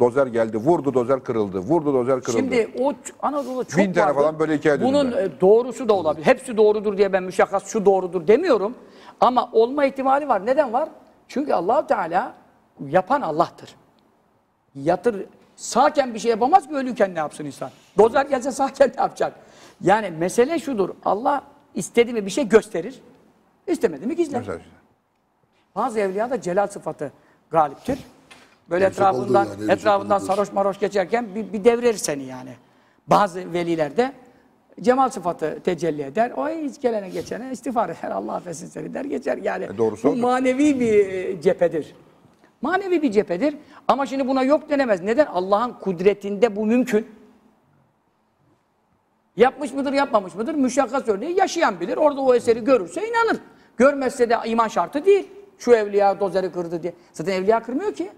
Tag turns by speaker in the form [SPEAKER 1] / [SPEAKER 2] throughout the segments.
[SPEAKER 1] Dozer geldi, vurdu dozer kırıldı, vurdu dozer kırıldı.
[SPEAKER 2] Şimdi o ç- Anadolu'da çok
[SPEAKER 1] Bin tane falan böyle hikaye
[SPEAKER 2] Bunun
[SPEAKER 1] ben.
[SPEAKER 2] e, doğrusu da olabilir. Hepsi doğrudur diye ben müşakkas şu doğrudur demiyorum. Ama olma ihtimali var. Neden var? Çünkü allah Teala yapan Allah'tır. Yatır, sağken bir şey yapamaz ki ölüyken ne yapsın insan? Dozer gelse sağken ne yapacak? Yani mesele şudur. Allah istedi mi bir şey gösterir. istemedi mi gizler.
[SPEAKER 1] Mesela.
[SPEAKER 2] Bazı evliya da celal sıfatı galiptir. Böyle
[SPEAKER 3] Gerçek
[SPEAKER 2] etrafından
[SPEAKER 3] yani,
[SPEAKER 2] etrafından sarhoş maroş geçerken bir, bir devirir seni yani. Bazı velilerde cemal sıfatı tecelli eder. O hiç gelene geçene istiğfar eder. Allah affetsin seni der geçer. Yani
[SPEAKER 1] E, doğrusu
[SPEAKER 2] bu
[SPEAKER 1] odur.
[SPEAKER 2] manevi bir e, cephedir. Manevi bir cephedir. Ama şimdi buna yok denemez. Neden? Allah'ın kudretinde bu mümkün. Yapmış mıdır, yapmamış mıdır? Müşakkas örneği yaşayan bilir. Orada o eseri görürse inanır. Görmezse de iman şartı değil. Şu evliya dozeri kırdı diye. Zaten evliya kırmıyor ki.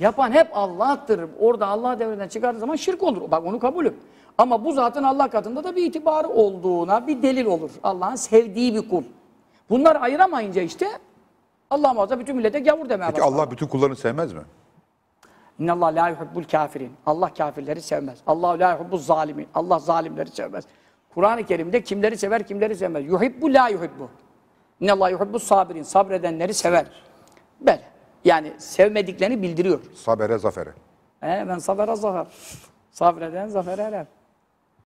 [SPEAKER 2] Yapan hep Allah'tır. Orada Allah devreden çıkardığı zaman şirk olur. Bak onu kabulüm. Ama bu zatın Allah katında da bir itibarı olduğuna bir delil olur. Allah'ın sevdiği bir kul. Bunları ayıramayınca işte Allah muhafaza bütün millete gavur demeye
[SPEAKER 1] Peki
[SPEAKER 2] başlar.
[SPEAKER 1] Allah bütün kullarını sevmez mi?
[SPEAKER 2] İnnallah la yuhibbul kafirin. Allah kafirleri sevmez. Allah la yuhibbuz zalimin. Allah zalimleri sevmez. Kur'an-ı Kerim'de kimleri sever, kimleri sevmez. Yuhibbu la yuhibbu. İnnallah yuhibbus sabirin. Sabredenleri sever. Böyle. Yani sevmediklerini bildiriyor.
[SPEAKER 1] Sabere zafere.
[SPEAKER 2] He, ben sabere zafer. Sabreden zafer erer.